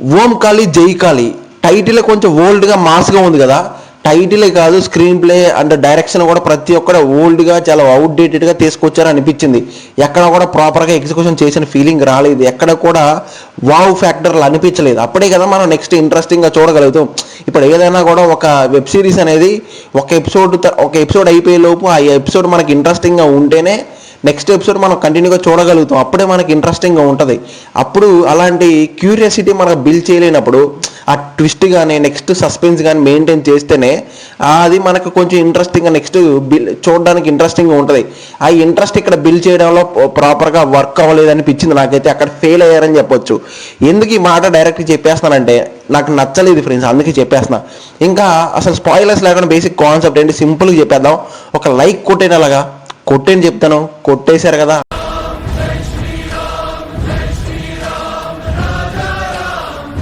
ఓం కాళీ జై కాళీ టైటిల్ కొంచెం ఓల్డ్గా మాస్గా ఉంది కదా. టైటిలే కాదు స్క్రీన్ ప్లే అండ్ డైరెక్షన్ కూడా ప్రతి ఒక్కడ ఓల్డ్గా చాలా అవుట్డేటెడ్గా తీసుకొచ్చారు అనిపించింది. ఎక్కడ కూడా ప్రాపర్గా ఎగ్జిక్యూషన్ చేసిన ఫీలింగ్ రాలేదు. ఎక్కడ కూడా వావ్ ఫ్యాక్టర్లు అనిపించలేదు. అప్పుడే కదా మనం నెక్స్ట్ ఇంట్రెస్టింగ్గా చూడగలుగుతాం. ఇప్పుడు ఏదైనా కూడా ఒక వెబ్ సిరీస్ అనేది ఒక ఎపిసోడ్ ఒక ఎపిసోడ్ అయిపోయే లోపు ఆ ఎపిసోడ్ మనకి ఇంట్రెస్టింగ్గా ఉంటేనే నెక్స్ట్ ఎపిసోడ్ మనం కంటిన్యూగా చూడగలుగుతాం. అప్పుడే మనకి ఇంట్రెస్టింగ్గా ఉంటుంది. అప్పుడు అలాంటి క్యూరియాసిటీ మనకు బిల్డ్ చేయలేనప్పుడు ఆ ట్విస్ట్ కానీ నెక్స్ట్ సస్పెన్స్ కానీ మెయింటైన్ చేస్తేనే అది మనకు కొంచెం ఇంట్రెస్టింగ్గా నెక్స్ట్ బిల్ చూడడానికి ఇంట్రెస్టింగ్గా ఉంటుంది. ఆ ఇంట్రెస్ట్ ఇక్కడ బిల్డ్ చేయడంలో ప్రాపర్గా వర్క్ అవ్వలేదు అనిపించింది నాకైతే. అక్కడ ఫెయిల్ అయ్యారని చెప్పొచ్చు. ఎందుకు ఈ మాట డైరెక్ట్ చెప్పేస్తానంటే నాకు నచ్చలేదు ఫ్రెండ్స్ అందుకే చెప్పేస్తున్నా. ఇంకా అసలు స్పాయిలర్స్ లేకుండా బేసిక్ కాన్సెప్ట్ ఏంటి? సింపుల్గా చెప్పేద్దాం. ఒక లైక్ కొట్టేనలాగా కొట్టేని చెప్తాను. కొట్టేశారు కదా.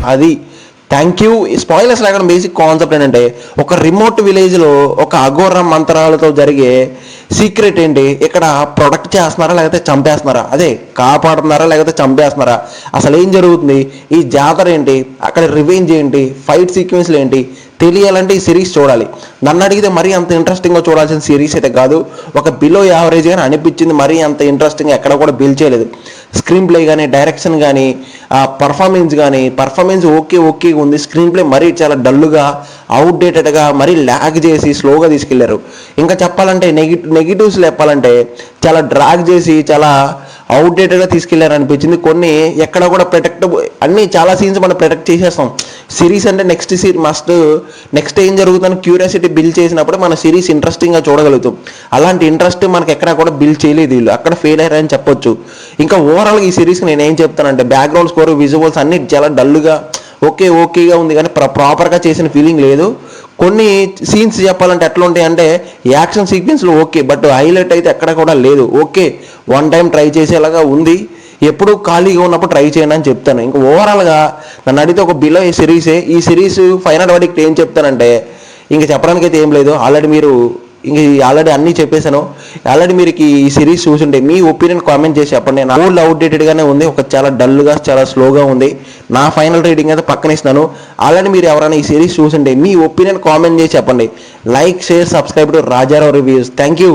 అది థ్యాంక్ యూ స్పాయిలర్స్ లేకుండా బేసిక్ కాన్సెప్ట్ ఏంటంటే ఒక రిమోట్ విలేజ్లో ఒక అఘోర మంత్రాలతో జరిగే సీక్రెట్ ఏంటి? ఇక్కడ ప్రొడక్ట్ చేస్తున్నారా లేకపోతే చంపేస్తున్నారా? అదే కాపాడుతున్నారా లేకపోతే చంపేస్తున్నారా? అసలు ఏం జరుగుతుంది? ఈ జాతర ఏంటి? అక్కడ రివెంజ్ ఏంటి? ఫైట్ సీక్వెన్స్లు ఏంటి? తెలియాలంటే ఈ సిరీస్ చూడాలి. నన్ను అడిగితే మరీ అంత ఇంట్రెస్టింగ్గా చూడాల్సిన సిరీస్ అయితే కాదు. ఒక బిలో యావరేజ్ అని అనిపించింది మరీ అంత ఇంట్రెస్టింగ్ ఎక్కడ కూడా బిల్ చేయలేదు. స్క్రీన్ ప్లే కానీ డైరెక్షన్ కానీ ఆ పర్ఫార్మెన్స్ కానీ పర్ఫార్మెన్స్ ఓకే ఓకే ఉంది. స్క్రీన్ ప్లే మరీ చాలా డల్లుగా అవుట్డేటెడ్గా మరీ ల్యాగ్ చేసి స్లోగా తీసుకెళ్ళారు. ఇంకా చెప్పాలంటే నెగి నెగిటివ్స్ చెప్పాలంటే చాలా డ్రాగ్ చేసి చాలా అవుట్డేటెడ్గా తీసుకెళ్ళారు అనిపించింది కొన్ని ఎక్కడ కూడా ప్రొటెక్ట్ అన్ని చాలా సీన్స్ మనం ప్రొటెక్ట్ చేసేస్తాం. సిరీస్ అంటే నెక్స్ట్ సీరీ మస్ట్ నెక్స్ట్ ఏం జరుగుతుందని క్యూరియాసిటీ బిల్ చేసినప్పుడు మన సిరీస్ ఇంట్రెస్టింగ్గా చూడగలుగుతాం. అలాంటి ఇంట్రెస్ట్ మనకి ఎక్కడ కూడా బిల్ చేయలేదు వీళ్ళు. అక్కడ ఫెయిల్ అయ్యారని చెప్పొచ్చు. ఇంకా ఓవరాల్గా ఈ సిరీస్కి నేను ఏం చెప్తానంటే బ్యాక్గ్రౌండ్ స్కోర్ విజువల్స్ అన్ని చాలా డల్గా ఓకే ఓకేగా ఉంది కానీ ప్ర ప్రాపర్గా చేసిన ఫీలింగ్ లేదు. కొన్ని సీన్స్ చెప్పాలంటే ఎట్లా ఉంటాయి అంటే యాక్షన్ సీక్వెన్స్లో ఓకే బట్ హైలైట్ అయితే ఎక్కడ కూడా లేదు. ఓకే వన్ టైం ట్రై చేసేలాగా ఉంది. ఎప్పుడు ఖాళీగా ఉన్నప్పుడు ట్రై చేయండి అని చెప్తాను. ఇంకా ఓవరాల్గా నన్ను అడిగితే ఒక బిలో ఈ సిరీసే ఈ సిరీస్ ఫైనల్ వాడికి ఏం చెప్తానంటే ఇంకా చెప్పడానికి అయితే ఏం లేదు. ఆల్రెడీ మీరు ఇంక ఆల్రెడీ అన్నీ చెప్పేశాను. ఆల్రెడీ మీరు ఈ సిరీస్ చూసుంటే మీ ఒపీనియన్ కామెంట్ చేసి చెప్పండి. నా ఓల్డ్ అవుట్డేటెడ్గానే ఉంది. ఒక చాలా డల్గా చాలా స్లోగా ఉంది. నా ఫైనల్ రీడింగ్ అయితే పక్కన ఇస్తున్నాను. ఆల్రెడీ మీరు ఎవరైనా ఈ సిరీస్ చూసుంటే మీ ఒపీనియన్ కామెంట్ చేసి చెప్పండి. Like share subscribe to Rajarao reviews thank you